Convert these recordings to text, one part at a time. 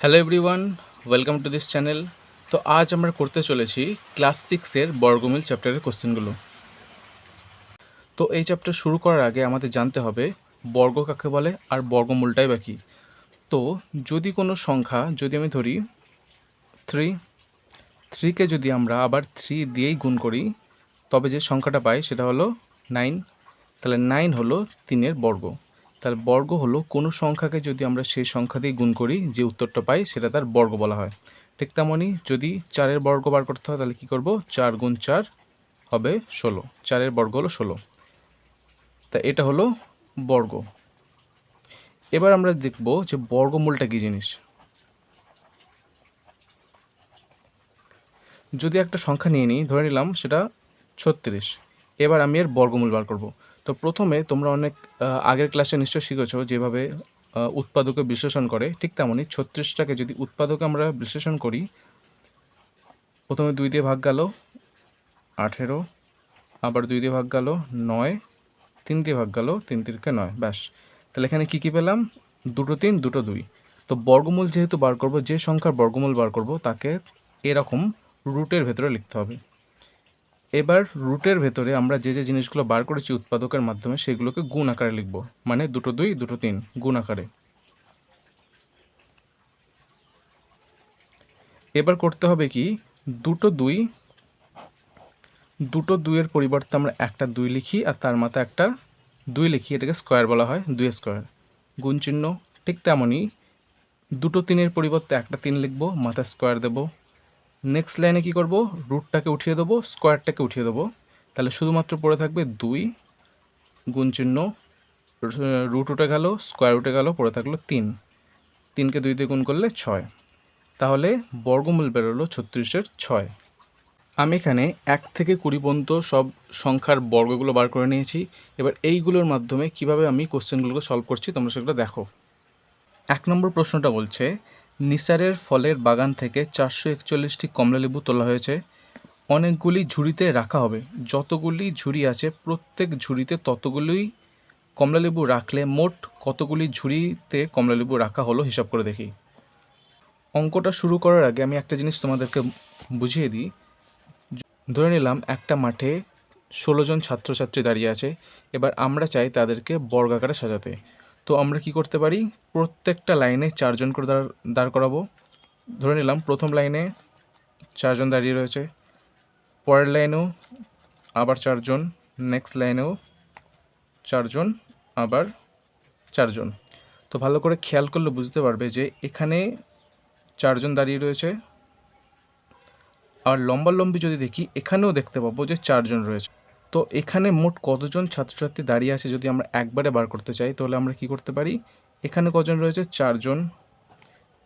Hello everyone welcome to this channel তো আজ আমরা করতে চলেছি ক্লাস সিক্সের বর্গমিল চ্যাপ্টারের কোশ্চেনগুলো তো এই চ্যাপ্টার শুরু করার আগে আমাদের জানতে হবে বর্গ কাকে বলে আর বর্গমূলটাই বাকি তো যদি কোনো সংখ্যা যদি আমি ধরি থ্রি থ্রিকে যদি আমরা আবার থ্রি দিয়েই গুণ করি, তবে যে সংখ্যাটা পাই সেটা হলো নাইন তাহলে নাইন হলো তিনের বর্গ। তার বর্গ হলো কোনো সংখ্যাকে যদি আমরা সেই সংখ্যা দিয়ে গুণ করি, যে উত্তরটা পাই সেটা তার বর্গ বলা হয়। ঠিক তেমনই যদি চারের বর্গ বার করতে হয়, তাহলে কী করব? চার গুণ চার হবে ষোলো। চারের বর্গ হলো ষোলো। তা এটা হলো বর্গ। এবার আমরা দেখব যে বর্গমূলটা কী জিনিস। যদি একটা সংখ্যা নিয়ে নিই, ধরে নিলাম সেটা ছত্রিশ। এবার আমি এর বর্গমূল বার করব। তো প্রথমে তোমরা অনেক আগের ক্লাসে নিশ্চয় শিখেছো যেভাবে উৎপাদকে বিশ্লেষণ করে, ঠিক তেমনই ছত্রিশটাকে যদি উৎপাদকে আমরা বিশ্লেষণ করি, প্রথমে দুই দিয়ে ভাগ গেল, আঠেরো, আবার দুই দিয়ে ভাগ গেল, নয়, তিন দিয়ে ভাগ গেল, তিন তিনকে নয়, ব্যাস। তাহলে এখানে কী কী পেলাম? দুটো তিন, দুটো দুই। তো বর্গমূল যেহেতু বার করব, যে সংখ্যার বর্গমূল বার করব, তাকে এরকম রুটের ভেতরে লিখতে হবে। এবার রুটের ভেতরে আমরা যে যে জিনিসগুলো বার করেছি উৎপাদকের মাধ্যমে, সেগুলোকে গুণ আকারে লিখব। মানে দুটো দুই, দুটো তিন, গুণ আকারে। এবার করতে হবে কি, দুটো দুই, দুটো দুইয়ের পরিবর্তে আমরা একটা দুই লিখি আর তার মাথায় একটা দুই লিখি, এটাকে স্কোয়ার বলা হয়, দুই স্কোয়ার। গুণ চিহ্ন ঠিক তেমনই, দুটো তিনের পরিবর্তে একটা তিন লিখব, মাথায় স্কোয়ার দেবো নেক্সট লাইনে কি করব? রুটটাকে উঠিয়ে দেবো স্কোয়ারটাকে উঠিয়ে দেবো। তাহলে শুধুমাত্র পড়ে থাকবে দুই গুণ চিহ্ন রুট উঠে গেল স্কোয়ার উঠে গেল, পড়ে থাকল তিন। তিনকে দুই দিয়ে গুণ করলে ছয়। তাহলে বর্গমূল বেরোলো ছত্রিশের ছয়। আমি এখানে এক থেকে কুড়ি পর্যন্ত সব সংখ্যার বর্গগুলো বার করে নিয়েছি। এবার এইগুলোর মাধ্যমে কীভাবে আমি কোশ্চেনগুলোকে সলভ করছি তোমরা সেগুলো দেখো। এক নম্বর প্রশ্নটা বলছে নিসারের ফলের বাগান থেকে চারশো একচল্লিশটি কমলালেবু তোলা হয়েছে। অনেকগুলি ঝুড়িতে রাখা হবে। যতগুলি ঝুড়ি আছে, প্রত্যেক ঝুড়িতে ততগুলোই কমলালেবু রাখলে মোট কতগুলি ঝুড়িতে কমলালেবু রাখা হলো হিসাব করে দেখি। অঙ্কটা শুরু করার আগে আমি একটা জিনিস তোমাদেরকে বুঝিয়ে দিই। ধরে নিলাম একটা মাঠে ষোলো জন ছাত্রছাত্রী দাঁড়িয়ে আছে। এবার আমরা চাই তাদেরকে বর্গাকারে সাজাতে। তো আমরা কি করতে পারি? প্রত্যেকটা লাইনে চারজন করে দাঁড় দাঁড় করাবো। ধরে নিলাম, প্রথম লাইনে চারজন দাঁড়িয়ে রয়েছে। পরের লাইনেও আবার চারজন, নেক্সট লাইনেও চারজন, আবার চারজন। তো ভালো করে খেয়াল করলে বুঝতে পারবে যে এখানে চারজন দাঁড়িয়ে রয়েছে। আর লম্বালম্বি যদি দেখি, এখানেও দেখতে পাবো যে চারজন রয়েছে। তো এখানে মোট কতজন ছাত্রছাত্রী দাঁড়িয়ে আছে যদি আমরা একবারে বার করতে চাই, তাহলে আমরা কি করতে পারি? এখানে কজন রয়েছে? চারজন।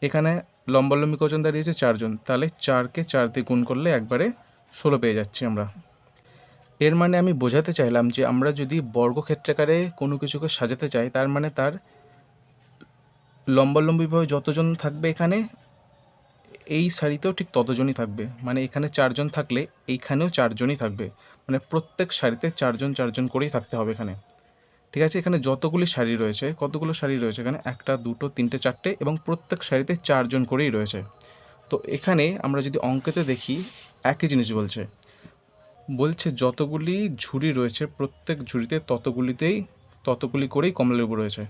এখানে লম্বালম্বি কজন দাঁড়িয়েছে চারজন। তাহলে চারকে চার দিয়ে গুণ করলে একবারে ষোলো পেয়ে যাচ্ছি আমরা। এর মানে আমি বোঝাতে চাইলাম যে আমরা যদি বর্গক্ষেত্রাকারে কোনো কিছুকে সাজাতে চাই, তার মানে তার লম্বালম্বিভাবে যতজন থাকবে এখানে এই সারিতেও ঠিক ততজনই থাকবে। মানে এখানে চারজন থাকলে এইখানেও চারজনই থাকবে। মানে প্রত্যেক সারিতে চারজন চারজন করেই থাকতে হবে এখানে। ঠিক আছে? এখানে যতগুলি শাড়ি রয়েছে, কতগুলো শাড়ি রয়েছে এখানে? একটা, দুটো, তিনটে, চারটে এবং প্রত্যেক শাড়িতে চারজন করেই রয়েছে। তো এখানে আমরা যদি অঙ্কেতে দেখি, একই জিনিস বলছে। বলছে যতগুলি ঝুড়ি রয়েছে, প্রত্যেক ঝুড়িতে ততগুলিতেই, ততগুলি করেই কমলালেবু রয়েছে।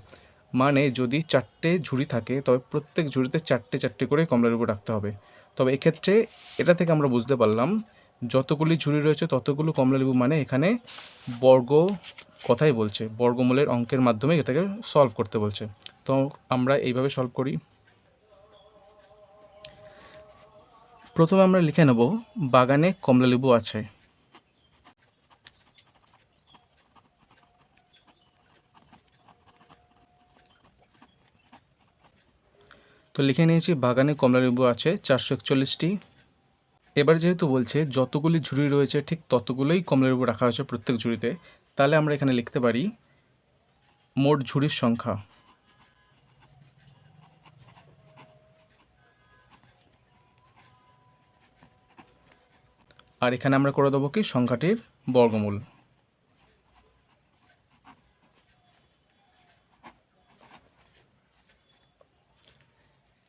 মানে যদি চারটে ঝুড়ি থাকে, তবে প্রত্যেক ঝুড়িতে চারটে চারটে করে কমলালেবু রাখতে হবে। তবে এক্ষেত্রে এটা থেকে আমরা বুঝতে পারলাম, যতগুলি ঝুড়ি রয়েছে ততগুলো কমলালেবু মানে এখানে বর্গ কথাই বলছে, বর্গমূলের অঙ্কের মাধ্যমে এটাকে সলভ করতে বলছে। তো আমরা এইভাবে সলভ করি। প্রথমে আমরা লিখে নেব, বাগানে কমলালেবু আছে। তো লিখে নিয়েছি, বাগানে কমলালেবু আছে, চারশো একচল্লিশটি। এবার যেহেতু বলছে যতগুলি ঝুড়ি রয়েছে, ঠিক ততগুলোই কমলালেবু রাখা হয়েছে প্রত্যেক ঝুড়িতে, তাহলে আমরা এখানে লিখতে পারি মোট ঝুড়ির সংখ্যা। আর এখানে আমরা করে দেবো কি? সংখ্যাটির বর্গমূল।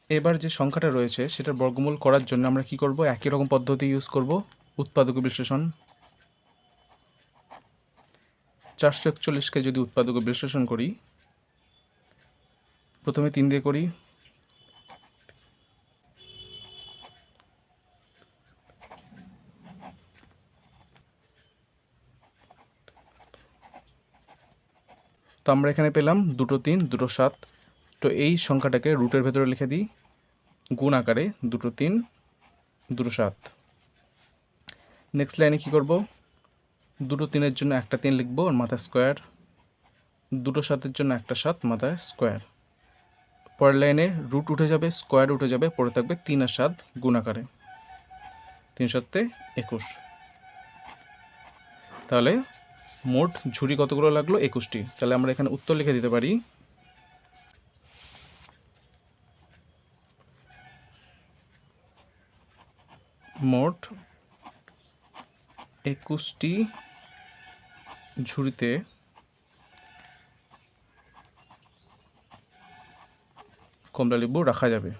এবার যে সংখ্যাটা রয়েছে সেটার বর্গমূল করার জন্য আমরা কি করব? একই রকম পদ্ধতি ইউজ করব। উৎপাদক বিশ্লেষণ। চারশো একচল্লিশকে যদি উৎপাদক বিশ্লেষণ করি, প্রথমে তিন দিয়ে করি। তো আমরা এখানে পেলাম দুটো তিন, দুটো সাত। তো এই সংখ্যাটাকে রুটের ভেতরে লিখে দিই। গুণ আকারে দুটো তিন, দুটো সাত। নেক্সট লাইনে কী করব? দুটো তিনের জন্য একটা তিন লিখব, আর মাথায় স্কোয়ার দুটো সাতের জন্য একটা সাত, মাথায় স্কোয়ার পরের লাইনে রুট উঠে যাবে স্কোয়ার উঠে যাবে পড়ে থাকবে তিন আর সাত গুণ আকারে। তিন সাতে একুশ। তাহলে মোট ঝুড়ি কতগুলো লাগল? একুশটি। তাহলে আমরা এখানে উত্তর লিখে দিতে পারি। মোট একুশটি ঝুড়িতে কমলা লেবু রাখা যাবে।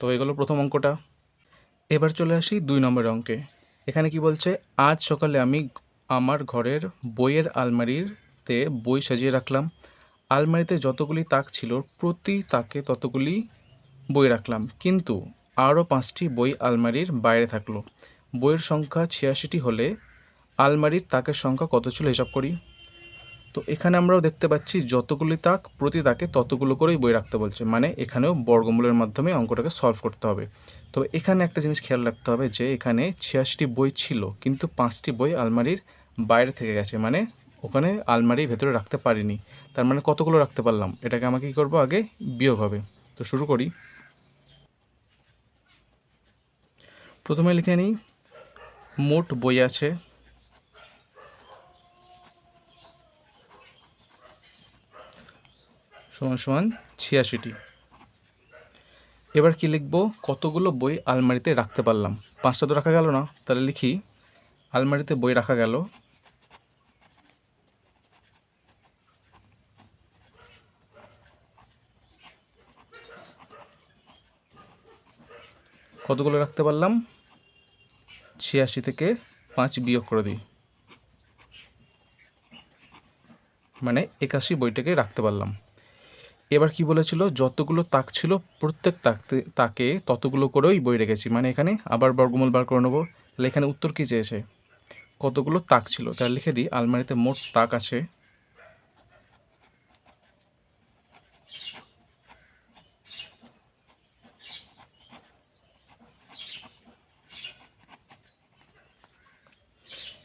তো এগুলো প্রথম অঙ্কটা। এবার চলে আসি দুই নম্বর অঙ্কে। এখানে কি বলছে, আজ সকালে আমি আমার ঘরের বইয়ের আলমারিতে বই সাজিয়ে রাখলাম। আলমারিতে যতগুলি তাক ছিল, প্রতি তাকে ততগুলি বই রাখলাম। কিন্তু আরও পাঁচটি বই আলমারির বাইরে থাকল। বইয়ের সংখ্যা ছিয়াশিটি হলে আলমারির তাকের সংখ্যা কত ছিল হিসাব করি? তো এখানে আমরাও দেখতে পাচ্ছি যতগুলি তাক, প্রতি তাকে ততগুলো করেই বই রাখতে বলছে। মানে এখানেও বর্গমূলের মাধ্যমে অঙ্কটাকে সলভ করতে হবে। তবে এখানে একটা জিনিস খেয়াল রাখতে হবে যে এখানে ছিয়াশিটি বই ছিল, কিন্তু পাঁচটি বই আলমারির বাইরে থেকে গেছে। মানে ওখানে আলমারির ভেতরে রাখতে পারিনি। তার মানে কতগুলো রাখতে পারলাম? এটাকে আমাকে কী করব আগে বিয়োগ হবে। তো শুরু করি। প্রথমে লিখে নিই। মোট বই আছে। সমান সমান ছিয়াশিটি। এবার কি লিখব? কতগুলো বই আলমারিতে রাখতে পারলাম? পাঁচটা তো রাখা গেল না। তাহলে লিখি, আলমারিতে বই রাখা গেল। কতগুলো রাখতে পারলাম? ছিয়াশি থেকে পাঁচ বিয়োগ করে দিই। মানে একাশি বইটাকে রাখতে পারলাম। এবার কি বলেছিল? যতগুলো তাক ছিল, প্রত্যেক তাকতে, তাকে ততগুলো করেই বই রেখেছি। মানে এখানে আবার বর্গমূল বার করে নেব। তাহলে এখানে উত্তর কী চেয়েছে? কতগুলো তাক ছিল? তাহলে লিখে দিই, আলমারিতে মোট তাক আছে।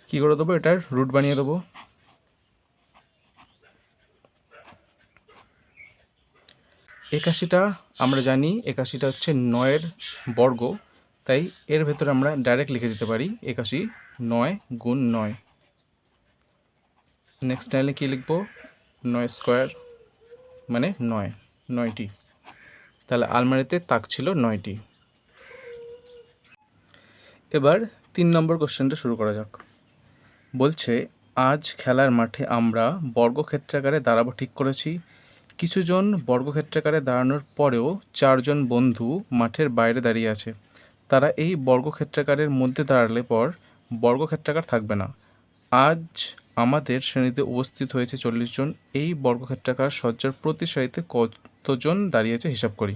কী করে দেবো? এটার রুট বানিয়ে দেবো। একাশিটা আমরা জানি, একাশিটা হচ্ছে নয়ের বর্গ, তাই এর ভেতরে আমরা ডাইরেক্ট লিখে দিতে পারি, একাশি নয় গুণ নয়। নেক্সট লাইনে কী লিখব? নয় স্কোয়ার মানে নয়, নয়টি। তাহলে আলমারিতে তাক ছিল নয়টি। এবার তিন নম্বর কোশ্চেনটা শুরু করা যাক। বলছে, আজ খেলার মাঠে আমরা বর্গক্ষেত্রাকারে দাঁড়াবো ঠিক করেছি। কিছুজন বর্গক্ষেত্রাকারে দাঁড়ানোর পরেও চারজন বন্ধু মাঠের বাইরে দাঁড়িয়ে আছে। তারা এই বর্গক্ষেত্রাকারের মধ্যে দাঁড়ালে পর বর্গক্ষেত্রাকার থাকবে না। আজ আমাদের শ্রেণীতে উপস্থিত হয়েছে চল্লিশ জন। এই বর্গক্ষেত্রাকার সজ্জার প্রতি সারিতে কতজন দাঁড়িয়েছে হিসাব করি।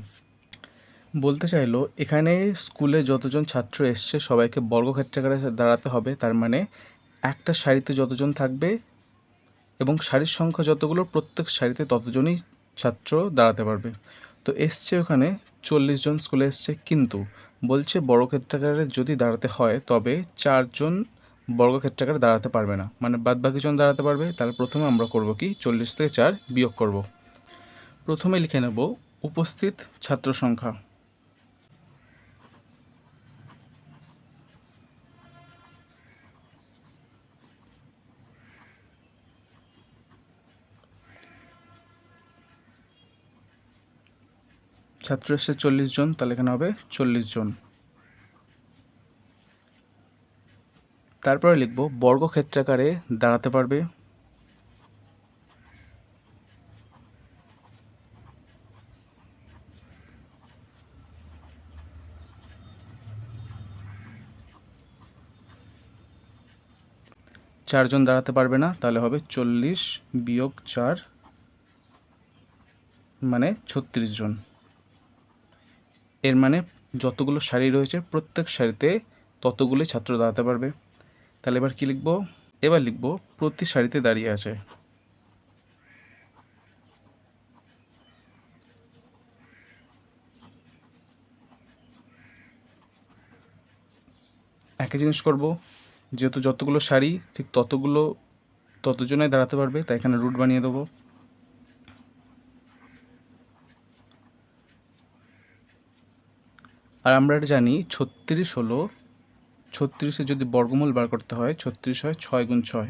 বলতে চাইলো, এখানে স্কুলে যতজন ছাত্র এসছে, সবাইকে বর্গক্ষেত্রাকারে দাঁড়াতে হবে। তার মানে একটা সারিতে যতজন থাকবে এবং সারির সংখ্যা যতগুলো, প্রত্যেক সারিতে ততজনই ছাত্র দাঁড়াতে পারবে। তো এসছে ওখানে চল্লিশ জন স্কুলে এসছে, কিন্তু বলছে বর্গক্ষেত্রাকারে যদি দাঁড়াতে হয়, তবে চারজন বর্গক্ষেত্রাকারে দাঁড়াতে পারবে না। মানে বাদ বাকিজন দাঁড়াতে পারবে তাহলে প্রথমে আমরা করব কি? চল্লিশ থেকে চার বিয়োগ করব। প্রথমে লিখে নেব, উপস্থিত ছাত্র সংখ্যা। ছাত্র এসে চল্লিশ জন, তাহলে এখানে হবে চল্লিশ জন। তারপরে লিখব, বর্গক্ষেত্রাকারে দাঁড়াতে পারবে। চারজন দাঁড়াতে পারবে না, তাহলে হবে চল্লিশ বিয়োগ চার মানে ছত্রিশ জন। এর মানে যতগুলো সারি রয়েছে, প্রত্যেক সারিতে ততগুলোই ছাত্র দাঁড়াতে পারবে। তাহলে এবার কি লিখব? এবার লিখব, প্রতি সারিতে দাঁড়িয়ে আছে। একই জিনিস করব, যেহেতু যতগুলো শাড়ি ঠিক ততগুলো, ততজনাই দাঁড়াতে পারবে, তাই এখানে রুট বানিয়ে দেবো। আর আমরা জানি ছত্রিশ হলো, ছত্রিশে যদি বর্গমূল বার করতে হয়, ছত্রিশ হয় ছয় গুণ ছয়।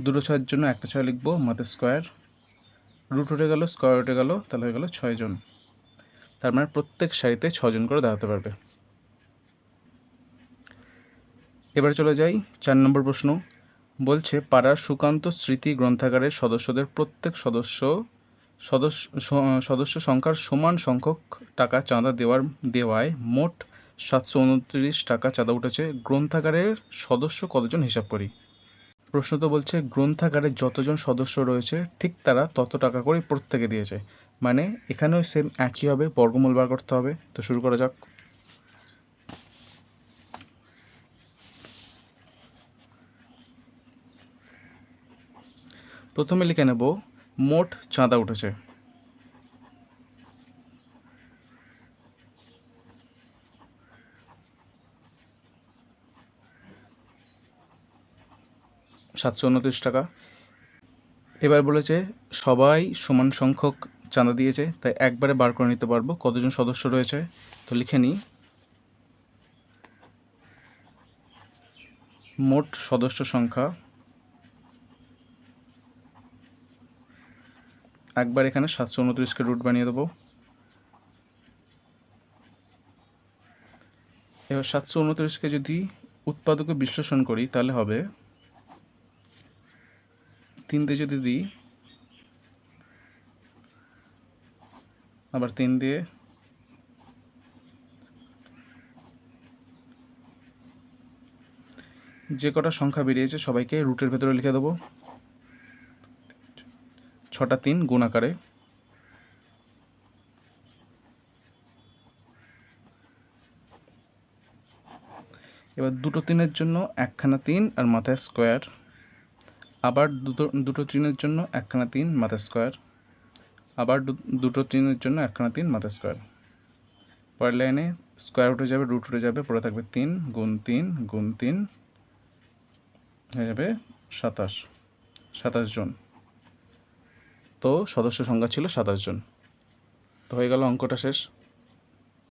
দুটো ছয়ের জন্য একটা ছয় লিখব মাতে স্কোয়ার। রুট উঠে গেল, স্কোয়ার উঠে গেল, তাহলে হয়ে গেল ছয় জন। তার মানে প্রত্যেক সারিতে ছজন করে দাঁড়াতে পারবে। এবার চলে যাই, চার নম্বর প্রশ্ন। বলছে, পাড়ার সুকান্ত স্মৃতি গ্রন্থাগারের সদস্যদের প্রত্যেক সদস্য সদস্য সদস্য সংখ্যার সমান সংখ্যক টাকা চাঁদা দেওয়ার, দেওয়ায় মোট সাতশো উনত্রিশ টাকা চাঁদা উঠেছে। গ্রন্থাগারের সদস্য কতজন হিসাব করি? প্রশ্ন তো বলছে, গ্রন্থাগারে যতজন সদস্য রয়েছে, ঠিক তারা তত টাকা করে প্রত্যেকে দিয়েছে। মানে এখানেও সেম একই হবে, বর্গমূল বার করতে হবে। তো শুরু করা যাক। প্রথমে লিখে নেব মোট চাঁদা উঠেছে। সাতশো উনত্রিশ টাকা। এবার বলেছে, সবাই সমান সংখ্যক চাঁদা দিয়েছে, তাই একবারে বার করে নিতে পারব। কতজন সদস্য রয়েছে, তো লিখে নিই। মোট সদস্য সংখ্যা একবার এখানে সাতশো উনত্রিশকে রুট বানিয়ে দেবো। এবার সাতশো উনত্রিশকে যদি উৎপাদকে বিশ্লেষণ করি, তাহলে হবে তিন দিয়ে যদি দিই, আবার তিন দিয়ে যে কটা সংখ্যা বেরিয়েছে সবাইকে রুটের ভেতরে লিখে দেবো। ছটা তিন গুণ আকারে। এবার দুটো তিনের জন্য একখানা তিন আর মাথায় স্কোয়ার। আবার দুটো দুটো তিনের জন্য একখানা তিন মাথা স্কোয়ার। আবার দুটো তিনের জন্য একখানা তিন মাথা স্কোয়ার। পরের লাইনে স্কোয়ার উঠে যাবে, রুট উঠে যাবে পরে থাকবে তিন গুণ তিন গুণ তিন, হয়ে যাবে সাতাশ সাতাশ জন। সদস্য সংখ্যা ছিল সাতাশ জন। তো হয়ে গেল অঙ্কটা শেষ।